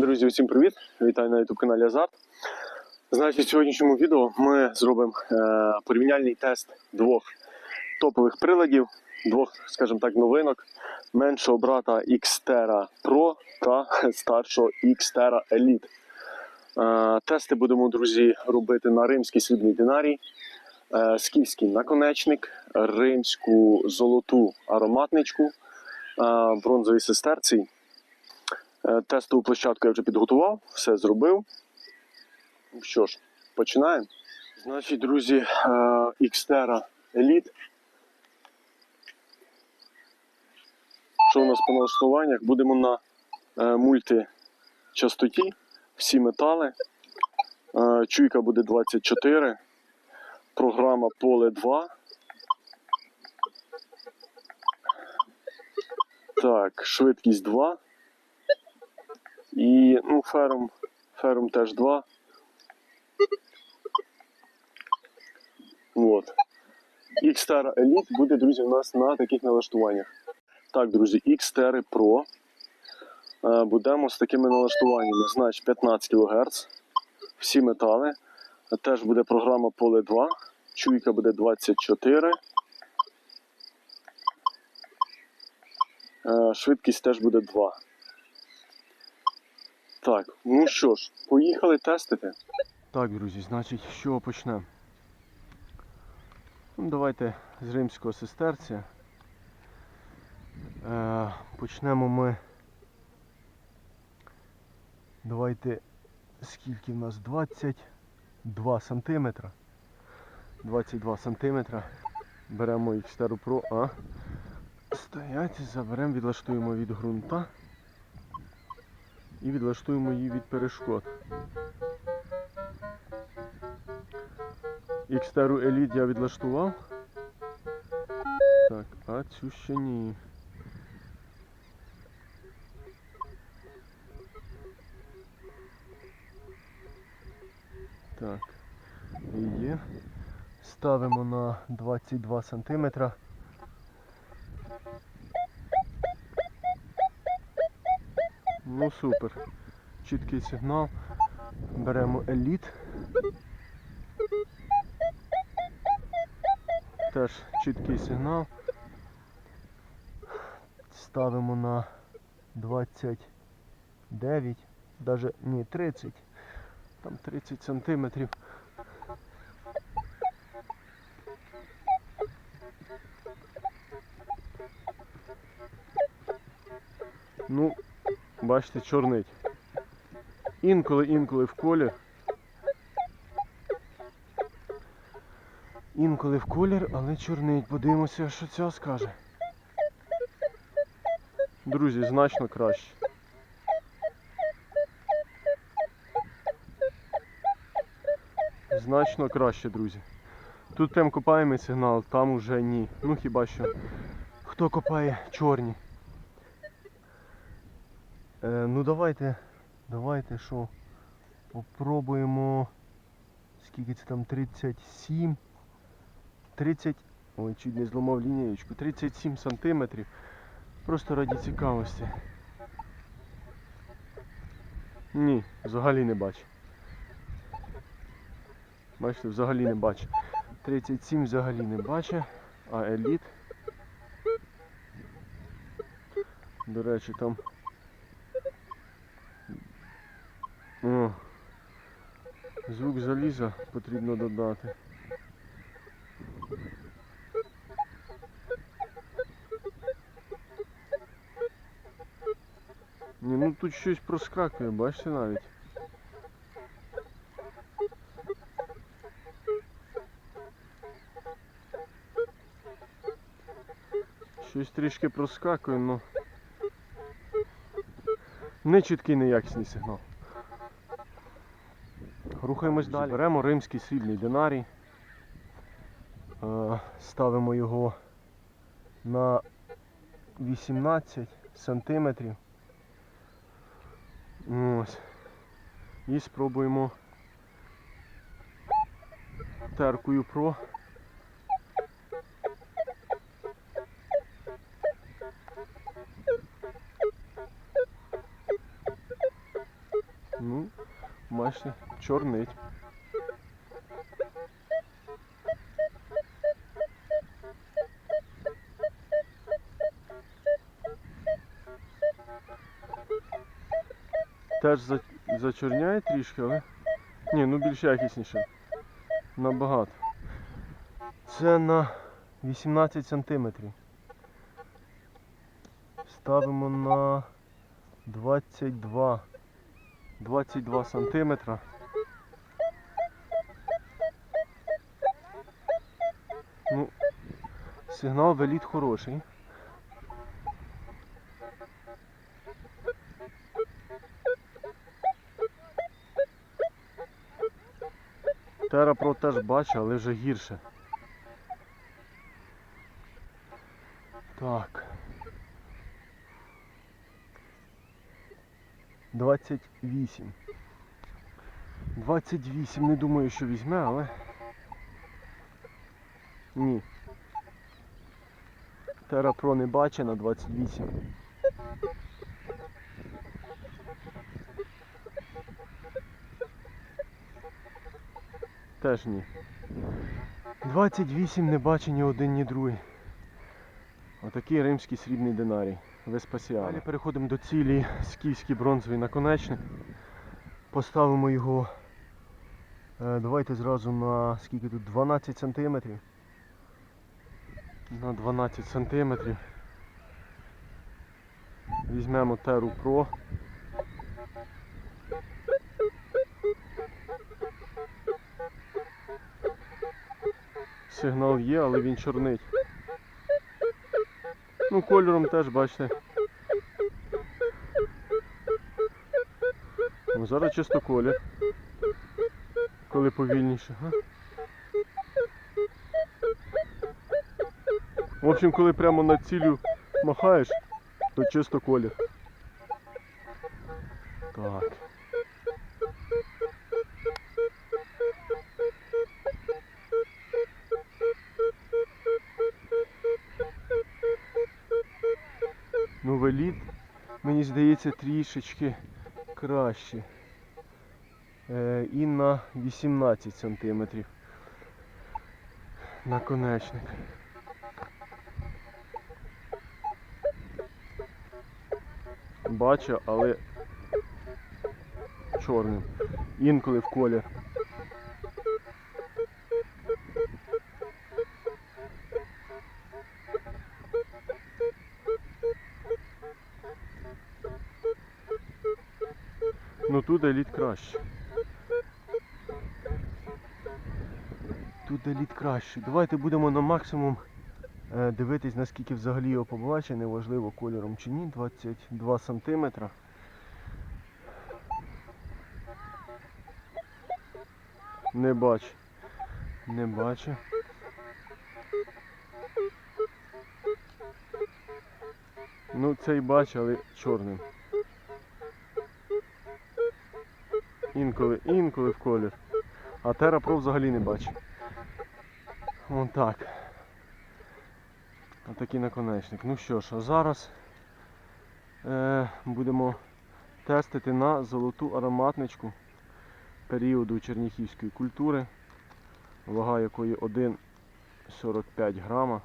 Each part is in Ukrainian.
Друзі, усім привіт! Вітаю на YouTube каналі Азарт. Значить, в сьогоднішньому відео ми зробимо е, порівняльний тест двох топових приладів, двох, скажімо так, новинок меншого брата Xterra Pro та старшого Xterra Elite. Е, тести будемо, друзі, робити на римський срібний динарій, е, скіфський наконечник, римську золоту ароматничку, е, бронзові сестерці. Е, Тестову площадку я вже підготував, все зробив. Що ж, починаємо. Значить, друзі, е, Xterra Elite. Що у нас по налаштуваннях? Будемо на е, мультичастоті, всі метали. Чуйка буде 24, програма поле 2. Так, швидкість 2. І ну, ферум, ферум теж 2. От. Xterra Elite буде, друзі, у нас на таких налаштуваннях. Так, друзі, Xterra Pro. Е, Будемо з такими налаштуваннями. Значить 15 кГц. Всі метали. Теж буде програма поле 2. Чуйка буде 24. Е, Швидкість теж буде 2. Так, ну що ж, поїхали тестити. Так, друзі, значить, чого почнемо? Ну, давайте з римського сестерця. Е, почнемо ми. Давайте скільки в нас? 22 сантиметра. 22 сантиметра. Беремо Xterra Pro A. Стоять, заберемо, відлаштуємо від ґрунта і відлаштуємо її від перешкод. Xterra Elite я відлаштував. Так, а цю ще ні. Так, і є. Ставимо на 22 сантиметра. Супер. Чіткий сигнал. Беремо еліт. Теж чіткий сигнал. Ставимо на 29, даже ні 30, там 30 сантиметрів. Ну, бачите, чорнить. Інколи, інколи в колір. Інколи в колір, але чорнить. Подивимося, що ця скаже. Друзі, значно краще. Значно краще, друзі. Тут прям копаємо сигнал, там уже ні. Ну хіба що хто копає чорні. Е, ну давайте, давайте що, попробуємо. Скільки це там 37. 30. Ой, чуть не зламав лінієчку. 37 сантиметрів. Просто раді цікавості. Ні, взагалі не бачу. Бачите, взагалі не бачу. 37 взагалі не бачу, а еліт. До речі, там. О, звук заліза потрібно додати. Ні, ну тут щось проскакує, бачите навіть. Щось трішки проскакує, ну. Не чіткий неякісний сигнал. Рухаємось далі. Беремо римський срібний динарій. Е, Ставимо його на 18 сантиметрів. Ось. І спробуємо теркою про чорнить. Теж зачорняє трішки, але. Ні, ну більш якісніше. Набагато. Це на 18 сантиметрів. Ставимо на 22. 22 сантиметра. Сигнал веліт хороший. Терапро теж бачу, але вже гірше. Так. 28. 28 не думаю, що візьме, але. Ні. Терапро не бачить на 28. Теж ні. 28 не бачить ні один, ні другий. Отакий римський срібний динарій. Веспасіана. Далі переходимо до цілі скіфський бронзовий наконечник. Поставимо його. е, Давайте зразу на скільки тут? 12 сантиметрів. На 12 сантиметрів. Візьмемо Теру Pro. Сигнал є, але він чорнить. Ну, кольором теж бачите. Ну, зараз чисто колір. Коли повільніше. Га? В общем, коли прямо на цілю махаєш, то чисто колір. Так. Ну, веліт, мені здається, трішечки краще. Е, і на 18 сантиметрів. Наконечник. Бачу, але чорним. Інколи в колір. Ну тут еліт краще. Тут еліт краще. Давайте будемо на максимум дивитись, наскільки взагалі його побачить, неважливо кольором чи ні. 22 сантиметра. Не бачу. Не бачу. Ну цей бачу, але чорним. Інколи, інколи в колір. А Терапро взагалі не бачу. Вон так. Отакий наконечник. Ну що ж, а зараз е, будемо тестити на золоту ароматничку періоду черніхівської культури, вага якої 1,45 грама.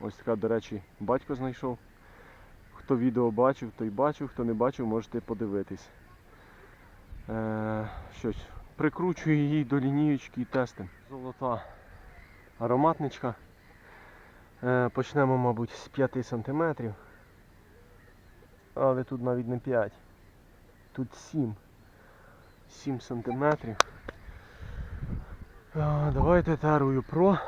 Ось така, до речі, батько знайшов. Хто відео бачив, той бачив, хто не бачив, можете подивитись. Е, щось, прикручую її до лінієчки і тестим. Золота ароматничка. Е, почнемо, мабуть, з 5 см. Але тут навіть не 5. Тут 7. 7 см. Давайте тарую про.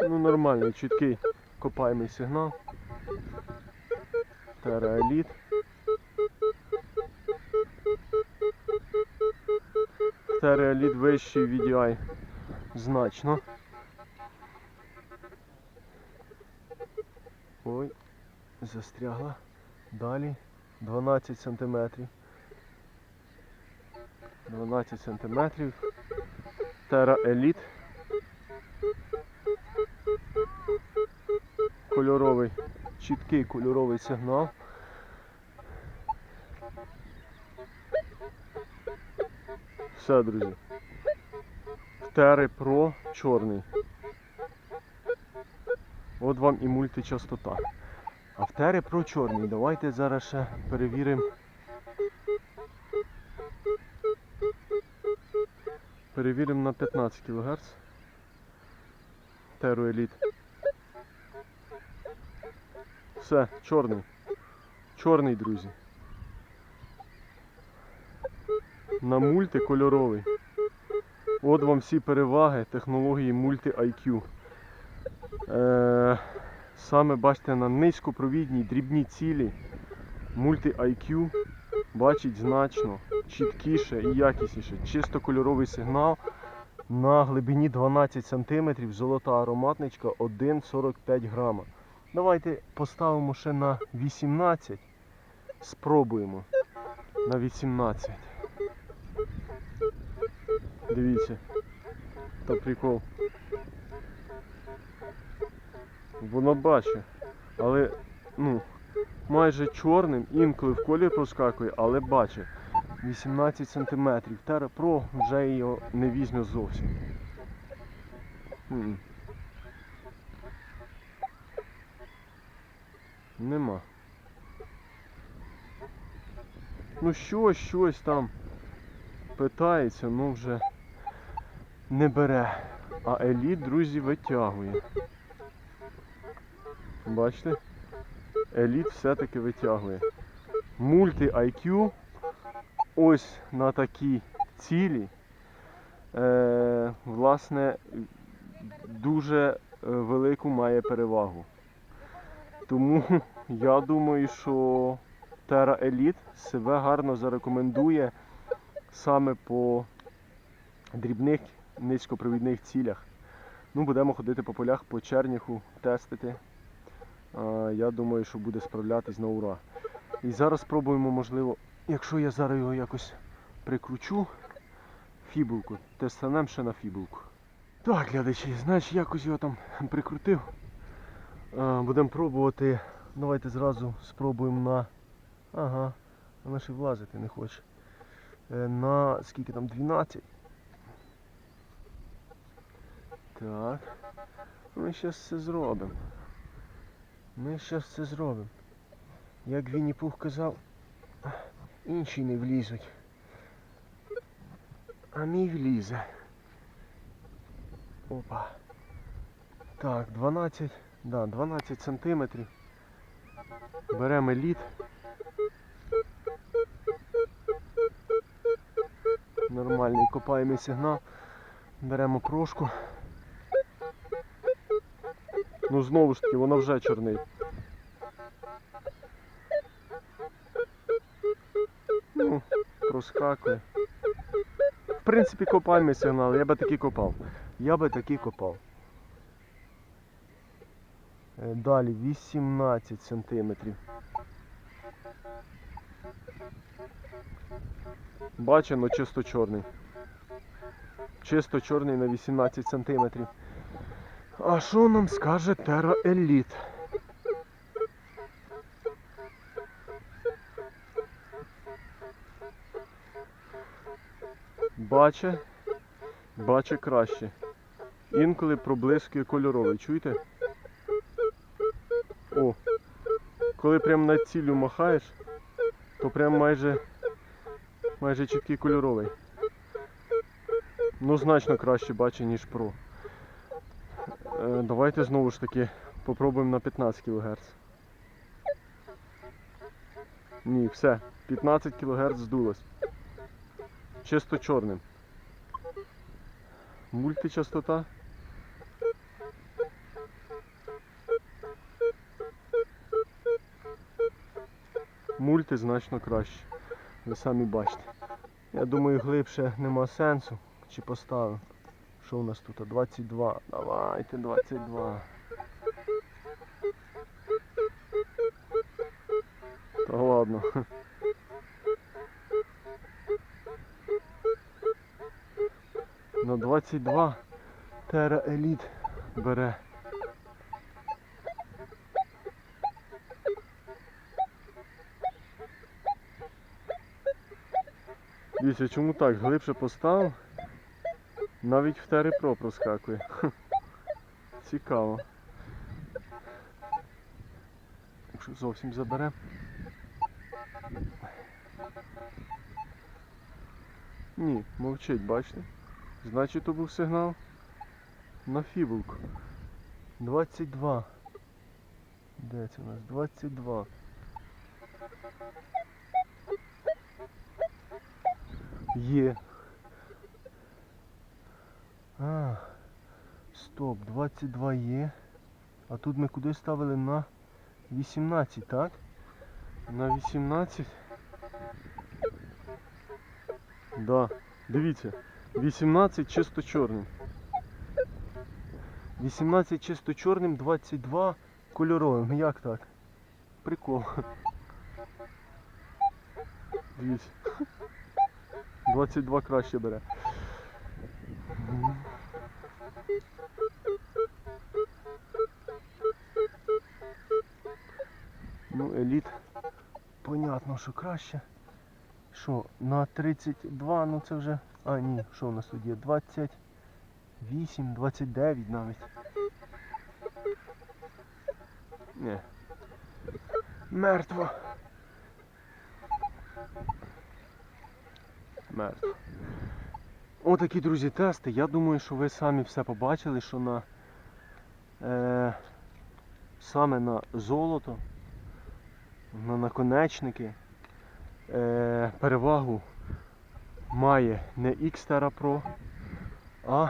Ну нормальний, чіткий копаємий сигнал. Тераеліт. Тераеліт вищий VDI значно. Ой, застрягла. Далі 12 сантиметрів. 12 сантиметрів. Тера Еліт. Кольоровий, чіткий кольоровий сигнал. Все, друзі. Тери Pro чорний. От вам і мультичастота. А в Тери Pro чорний. Давайте зараз ще перевіримо. Перевіримо на 15 кГц. Теру Elite. Все, чорний. Чорний, друзі. На мульти кольоровий. От вам всі переваги технології Multi IQ. Е, саме бачите на низькопровідній дрібній цілі Multi IQ бачить значно чіткіше і якісніше. Чисто кольоровий сигнал на глибині 12 см, золота ароматничка 1,45 грама. Давайте поставимо ще на 18. Спробуємо на 18. Дивіться. Та прикол. Воно бачить. Але, ну, майже чорним, інколи в колір проскакує, але бачить. 18 см. Terra Pro вже його не візьме зовсім. М. Нема. Ну щось, щось там питається, ну вже не бере. А еліт, друзі, витягує. Бачите? Еліт все-таки витягує. Мульти IQ ось на такій цілі. Е, власне, дуже е, велику має перевагу. Тому я думаю, що Terra Elite себе гарно зарекомендує саме по дрібних низькопровідних цілях. Ну, будемо ходити по полях по черніху, тестити. Я думаю, що буде справлятись на ура. І зараз спробуємо, можливо, якщо я зараз його якось прикручу, фібулку, тестанемо ще на фібулку. Так, глядачі, значить якось його там прикрутив. Будемо пробувати. Давайте зразу спробуємо на. Ага, вона ще влазити не хоче. Е, На скільки там 12. Так. Ми зараз це зробимо. Ми зараз це зробимо. Як Вінні Пух казав, інші не влізуть. А мій влізе. Опа. Так, 12, да, 12 сантиметрів. Беремо лід. Нормальний копаємо сигнал. Беремо прошку. Ну знову ж таки, воно вже чорний. Ну, проскакує. В принципі, копаємо сигнал, я би таки копав. Я би таки копав. Е, Далі 18 сантиметрів. Бачимо чисто чорний. Чисто чорний на 18 сантиметрів. А що нам скаже Terra Elite? Баче, баче краще. Інколи проблискує кольоровий, чуєте? О, коли прям над ціллю махаєш, то прям майже майже чіткий кольоровий. Ну, значно краще бачить, ніж Pro. Давайте знову ж таки попробуємо на 15 кГц. Ні, все, 15 кГц здулось. Чисто чорним. Мультичастота. Мульти значно краще. Ви самі бачите. Я думаю, глибше нема сенсу. Чи поставив. Що у нас тут? 22. Давайте 22. Та ладно. На 22 Terra Elite бере. Дивіться, чому так? Глибше постав. Навіть в Тери проскакує. Цікаво. Якщо зовсім забере. Ні, мовчить, бачите? Значить то був сигнал на фібулку. 22. Де це у нас? 22. Є. стоп, 22 є. А тут ми куди ставили на 18, так? На 18. Да, дивіться. 18 чисто чорним. 18 чисто чорним, 22 кольоровим. Як так? Прикол. Дивіться. 22 краще бере. Що краще. Що, на 32, ну це вже. А, ні, що у нас тут є? 28, 29 навіть. Ні. Мертво. Мертво. Отакі, друзі, тести. Я думаю, що ви самі все побачили, що на е, саме на золото, на наконечники перевагу має не Xterra Pro, а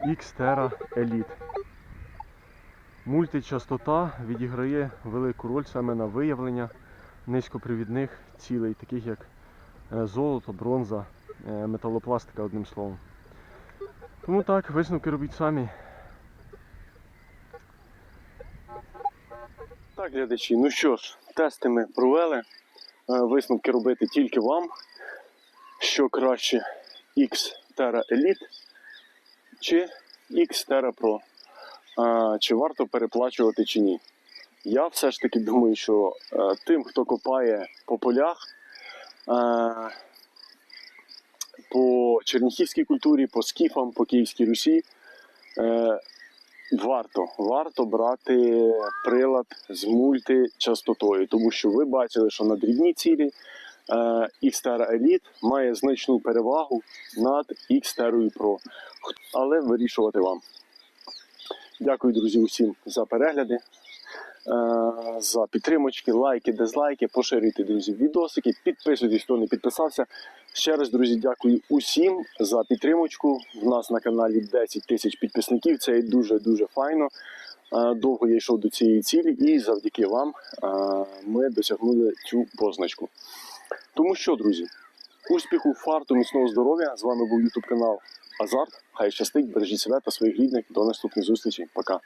Xterra Elite. Мультичастота відіграє велику роль саме на виявлення низькопривідних цілей, таких як е, золото, бронза, е, металопластика, одним словом. Тому так, висновки робіть самі. Так, глядачі, ну що ж, тести ми провели. Е, Висновки робити тільки вам. Що краще Xterra Elite чи Xterra Pro. Чи варто переплачувати чи ні? Я все ж таки думаю, що е, тим, хто копає по полях, е, по черніхівській культурі, по скіфам, по Київській Русі, е, варто, варто брати прилад з мультичастотою, тому що ви бачили, що на дрібній цілі е, Xterra Elite має значну перевагу над Xterra Pro. Але вирішувати вам. Дякую, друзі, усім за перегляди, за підтримочки, лайки, дизлайки. Поширюйте, друзі, відосики, підписуйтесь, хто не підписався. Ще раз, друзі, дякую усім за підтримочку. В нас на каналі 10 тисяч підписників. Це дуже-дуже файно. Е, Довго я йшов до цієї цілі, і завдяки вам е, ми досягнули цю позначку. Тому що, друзі, успіху, фарту, міцного здоров'я. З вами був YouTube канал Азарт. Хай щастить, бережіть себе та своїх рідних. До наступних зустрічей. Пока.